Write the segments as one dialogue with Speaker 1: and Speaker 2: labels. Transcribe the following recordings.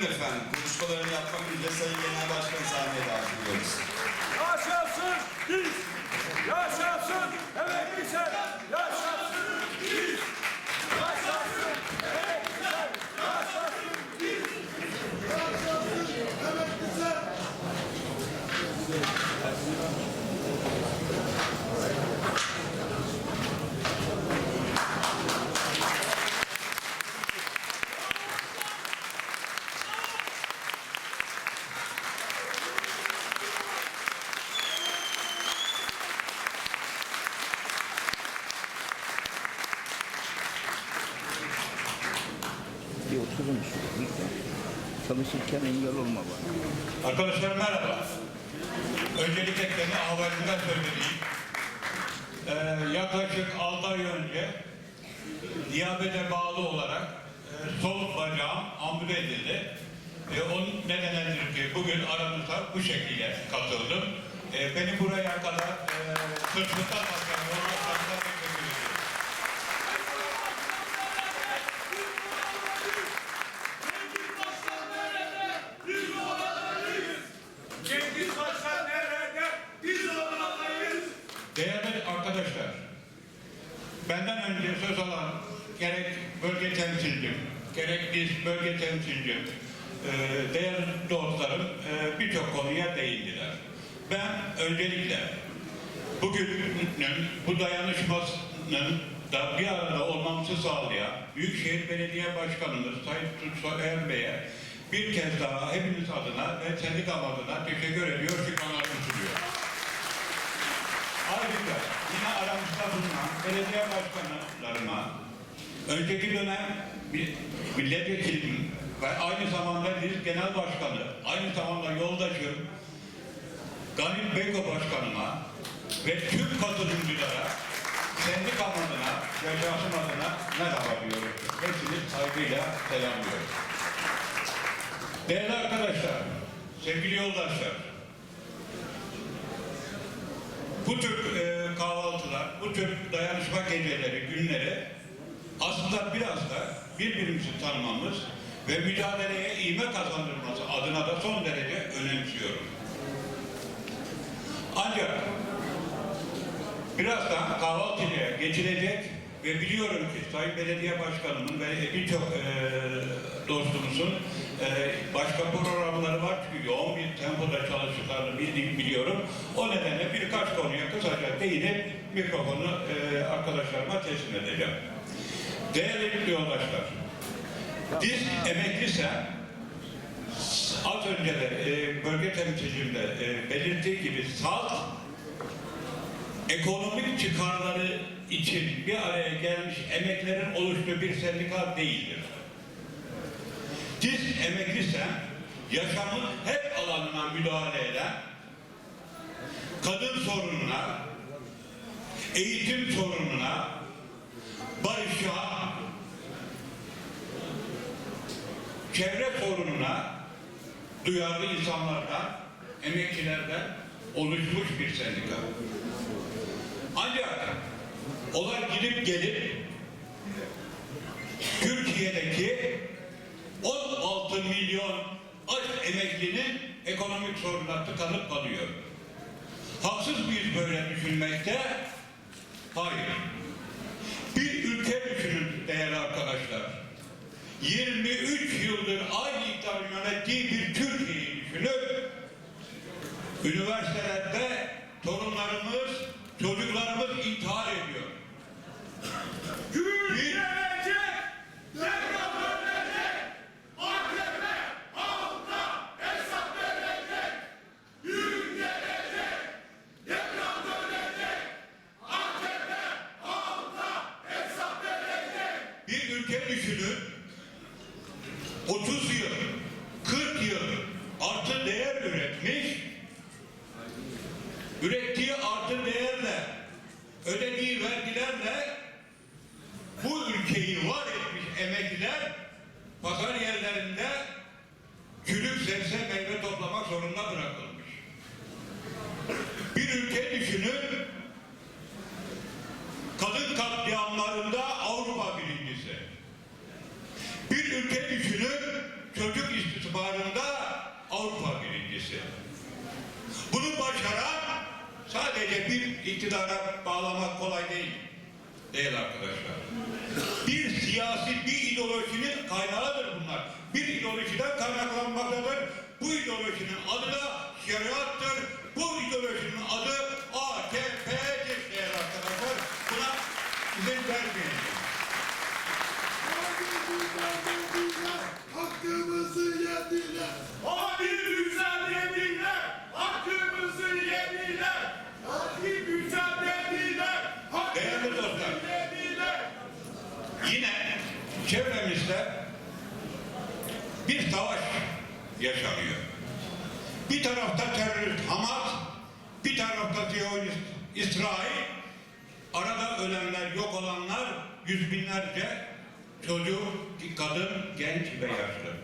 Speaker 1: Buyurun efendim. Konuşmalarını yapmak üzere Sayın Genel Başkan sahneye davet ediyoruz.
Speaker 2: Yaşasın biz! Yaşasın emekliler! Yaşasın biz! Yaşasın emekliler! Yaşasın biz! Yaşasın emekliler!
Speaker 3: Bir oturun şu lütfen. Çalışırken engel olma bana.
Speaker 4: Arkadaşlar merhaba. Öncelikle kendi havalinden söyleyeyim. Ee, yaklaşık 6 ay önce diyabete bağlı olarak e, sol bacağım ampute edildi. E, onun nedenendir ki bugün aramıza bu şekilde katıldım. E, beni buraya kadar e, sırtımda taşıyan yoldaşlarına teşekkür ediyorum.
Speaker 2: Cengiz Başkan nerede? Biz oradayız.
Speaker 4: Değerli arkadaşlar, benden önce söz alan gerek bölge temsilcim, gerek biz bölge temsilcim, e, değerli dostlarım e, birçok konuya değindiler. Ben öncelikle bugünün bu dayanışmasının da bir arada olmamızı sağlayan Büyükşehir Belediye Başkanımız Sayın Tutsu Er Bey'e bir kez daha hepiniz adına ve sendikam adına teşekkür ediyor, şükranlarımı aramızda bulunan belediye başkanlarıma önceki dönem milletvekilim ve aynı zamanda bir genel başkanı, aynı zamanda yoldaşım Ganip Beyko başkanıma ve tüm katılımcılara sendikam adına ve şahsım adına merhaba diyorum. Hepsini saygıyla selamlıyorum. Değerli arkadaşlar, sevgili yoldaşlar, bu tür e, bu tür dayanışma geceleri, günleri aslında biraz da birbirimizi tanımamız ve mücadeleye ivme kazandırması adına da son derece önemsiyorum. Ancak birazdan kahvaltıya geçilecek ve biliyorum ki Sayın Belediye Başkanımın ve birçok e, dostumuzun e, başka programları var çünkü yoğun bir tempoda çalıştıklarını bildiğimi biliyorum. O nedenle birkaç konuya kısaca değinip mikrofonu e, arkadaşlarıma teslim edeceğim. Değerli yoldaşlar, biz emeklisen az önce de e, bölge temsilcimde e, belirttiği gibi salt ekonomik çıkarları için bir araya gelmiş emeklerin oluştuğu bir sendika değildir. Biz emeklisen yaşamın hep alanına müdahale eden, kadın sorununa, eğitim sorununa, barışa, çevre sorununa duyarlı insanlardan, emekçilerden oluşmuş bir sendika. Ancak olay gidip gelip Türkiye'deki 16 milyon aç emeklinin ekonomik sorunlar tıkanıp kalıyor. Haksız mıyız böyle düşünmekte? Hayır. Bir ülke düşünün değerli arkadaşlar. 23 yıldır aynı iktidarın yönettiği bir Türkiye'yi düşünün. Üniversitelerde torunlarımız, çocuklarımız intihar ediyor. Bir-
Speaker 2: gelecek! Deprem ölecek! AKP
Speaker 4: sadece bir iktidara bağlamak kolay değil. Değil arkadaşlar. Bir siyasi, bir ideolojinin kaynağıdır bunlar. Bir ideolojiden kaynaklanmaktadır. Bu ideolojinin adı da şeriattır. Bu ideolojinin adı yaşanıyor. Bir tarafta terörist Hamas, bir tarafta Ziyonist İsrail, arada ölenler, yok olanlar yüz binlerce çocuk, kadın, genç ve yaşlı.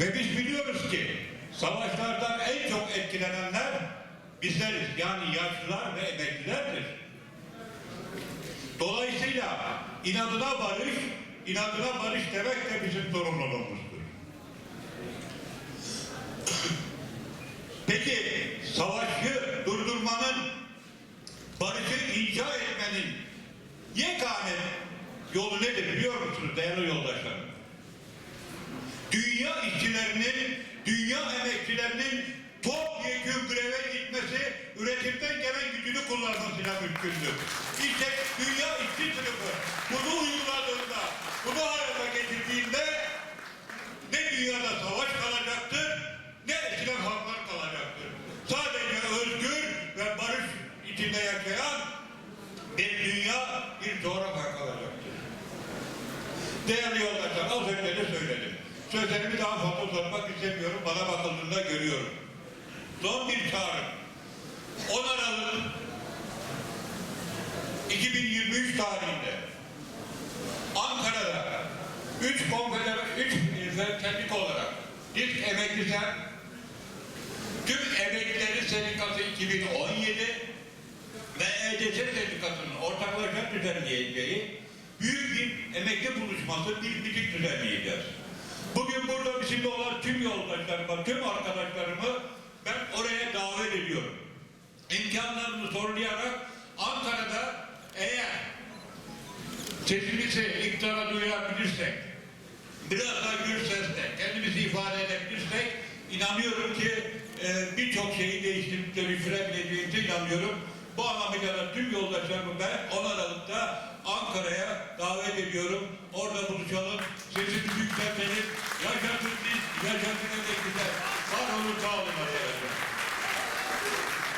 Speaker 4: Ve biz biliyoruz ki savaşlardan en çok etkilenenler bizleriz. Yani yaşlılar ve emeklilerdir. Dolayısıyla inadına barış, inadına barış demek de bizim sorumluluğumuzdur. Peki savaşı durdurmanın, barışı inşa etmenin yegane yolu nedir biliyor musunuz değerli yoldaşlarım? Dünya işçilerinin, dünya emekçilerinin topyekun greve gitmesi, üretimden gelen gücünü kullanmasıyla mümkündür. İşte bir coğrafya kalacaktır. Değerli yoldaşlar, az önce de söyledim. Sözlerimi daha fazla uzatmak istemiyorum. Bana bakıldığında görüyorum. Son bir çağrı. 10 Aralık 2023 tarihinde Ankara'da 3 konfeder 3 sendika olarak ilk emekli sen tüm emeklileri sendikası 2017 EDS sendikasının ortaklaşa düzenleyeceği büyük bir emekli buluşması, bir miting düzenleyeceğiz. Bugün burada bizimle olan tüm yoldaşlarıma, tüm arkadaşlarımı ben oraya davet ediyorum. İmkanlarını zorlayarak Ankara'da eğer sesimizi iktidara duyurabilirsek, biraz daha gür sesle kendimizi ifade edebilirsek, inanıyorum ki e, birçok şeyi değiştirip dönüştürebileceğimize inanıyorum. Bu anlamıyla tüm yoldaşlarımı ben 10 Aralık'ta Ankara'ya davet ediyorum. Orada buluşalım. Sesimizi yükseltelim. Yaşasın biz, yaşasın emekliler. Var olun, sağ olun.